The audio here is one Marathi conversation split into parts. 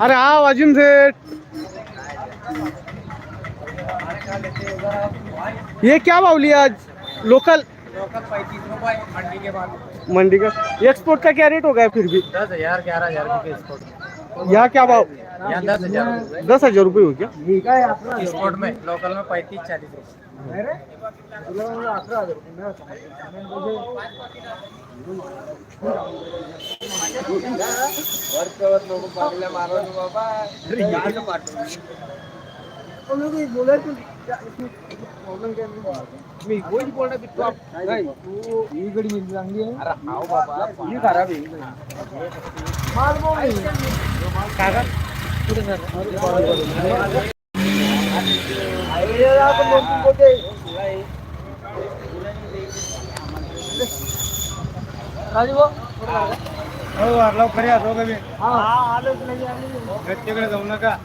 अरे आओ वाजिम सेठ। ये क्या भाव लिया आज? लोकल? लोकल पैंतीस रुपए मंडी के बाद मंडी का। एक्सपोर्ट का क्या रेट हो गया फिर भी? दस हज़ार ग्यारह हज़ार एक्सपोर्ट यहाँ क्या भाव? यहाँ दस हज़ार रुपये दस हज़ार रुपये हो गया। एक्सपोर्ट में लोकल में पैंतीस चालीस रुपये मी गोल बोल रहा ही गडी मिळली चांगली आहे अरे हाव बाबा ही. खराब आहे माल बोल काका कुठे सर हो आलो खरे आलो का मी तिकडे जाऊ नका.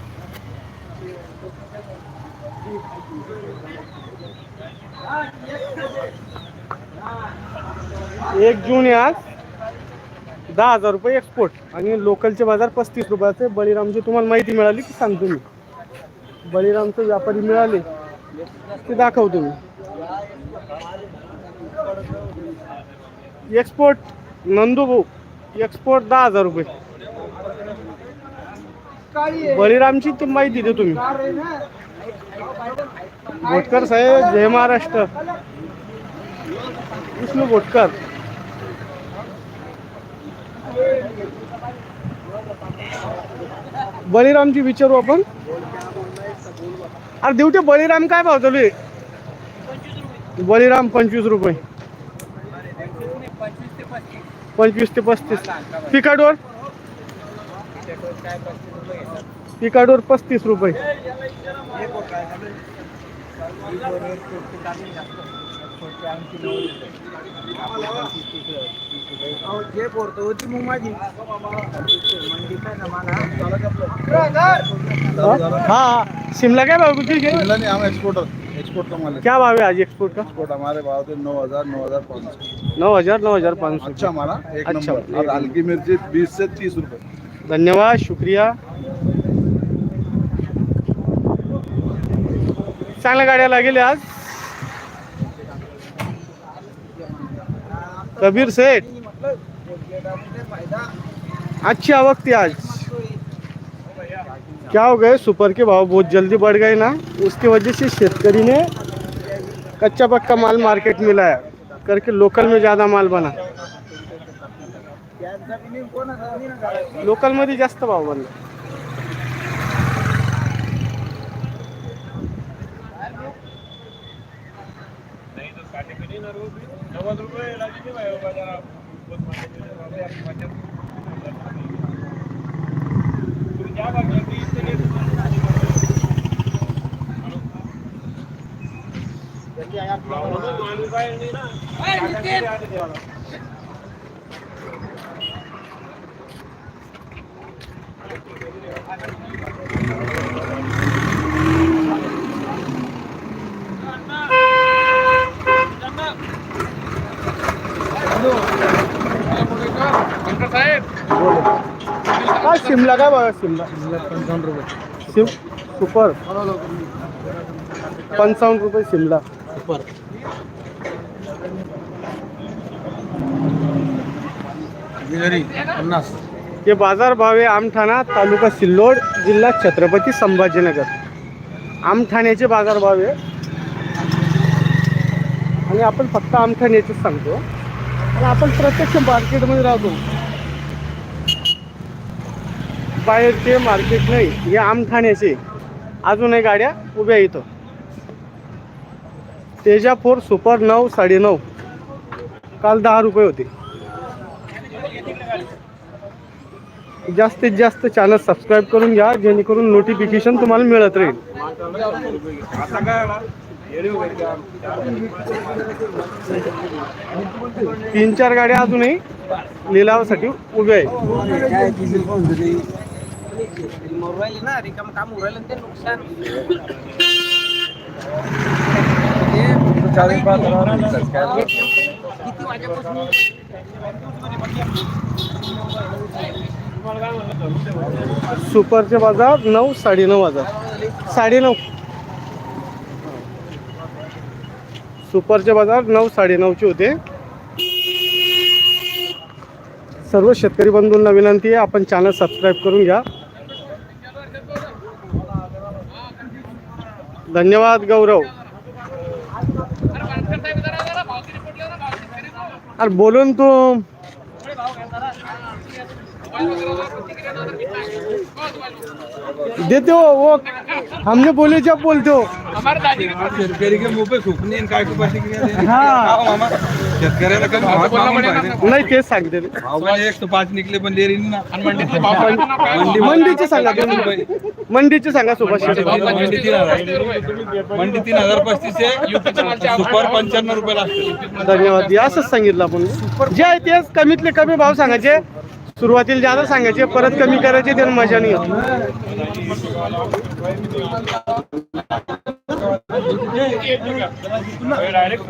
एक जून आज. दहा हजार रुपये एक्सपोर्ट आणि लोकलचे बाजार पस्तीस रुपयाचे. बळीरामची तुम्हाला माहिती मिळाली की सांगतो मी. बळीरामचे व्यापारी मिळाले. ते दाखवतो मी. एक्सपोर्ट नंदू भाऊ. एक्सपोर्ट दहा हजार रुपये. बळीरामची ती माहिती देतो मी. भोटकर साहेब जय महाराष्ट्र. विष्णू भोटकर बळीरामची विचारू आपण? अरे देवटे बळीराम काय भाव चालू आहे? बळीराम पंचवीस रुपये. पंचवीस ते पस्तीस. पंचवीस ते पस्तीस पिकाडोर पिकाडोर पस्तीस रुपये. जे पोरतो होती मग माझी मंडी काय ना मला हा. शिमला काय भाव विक्री के नहीं हम एक्सपोर्टर एक्सपोर्ट का माल है क्या भाव है आज एक्सपोर्ट का? एक्सपोर्ट हमारे भाव थे नौ हज़ार नौ हज़ार पाँच सौ नौ हज़ार नौ हज़ार पाँच अच्छा सौ हमारा एक अच्छा, नंबर. एक और हल्की मिर्ची बीस से तीस रुपए धन्यवाद शुक्रिया. चांगल्या गाड्या लागेल आज. कबीर सेठ. अच्छी आवक थी आज. क्या हो गए? सुपर के भाव बहुत जल्दी बढ़ गए ना. उसकी वजह से शेतकरी ने कच्चा पक्का माल मार्केट में लाया करके लोकल में ज़्यादा माल बना. लोकल मध्ये जास्त भाव बनला. नव्वद रुपये लागले माझ्या माणूस. आहे ना. काय शिमला? काय बघा शिमला? पंचावन्न रुपये शिम सुपर. पंचावन्न रुपये शिमला. सुपर पन्नास. हे बाजार भाव आहे आमठाणा तालुका सिल्लोड जिल्हा छत्रपती संभाजीनगर. आमठाण्याचे बाजार भाव आहे. आणि आपण फक्त आमठाण्याचेच सांगतो. आणि आपण प्रत्यक्ष मार्केटमध्ये राहतो. बाहेरचे मार्केट नाही हे आमठाण्याचे. अजूनही गाड्या उभ्या इथं. तेजा फोर सुपर नऊ साडेनऊ काल दहा रुपये होते. जास्तीत जास्त चॅनल सबस्क्राईब करून घ्या जेणेकरून नोटिफिकेशन तुम्हाला मिळत राहील. तीन चार गाड्या अजूनही लिलावासाठी उभ्या आहेत. ना रिकाम काम उरायला ते नुकसान. किती वाजेपासून? सुपरचे बाजार नऊ साडेनऊ हजार. साडेनऊ. सुपरचे बाजार नऊ साडेनऊचे होते. सर्व शेतकरी बंधूंना विनंती आहे आपण चॅनल सबस्क्राईब करून घ्या. धन्यवाद गौरव. अरे बोलून तू. देते हो वो. हमने बोले जब बोलते. हो. शेतकरी के मुंह पे आणि काय मामा? शेतकऱ्याला कमी मागून पाहिजे. नाही तेच सांगते भाव एक पाच निकले पण ना मंडीचे सांगा मंडीचे सांगा सुभाष मंडी तीन हजार मंडी तीन हजार पस्तीस आहे सुपर पंच्याण्णव रुपये धन्यवाद. असंच सांगितलं आपण. जे आहे तेच कमीतले कमी भाव सांगायचे. सुरुवातीला जादा सांगायचे परत कमी करायचे त्याला मजा नाही डायरेक्ट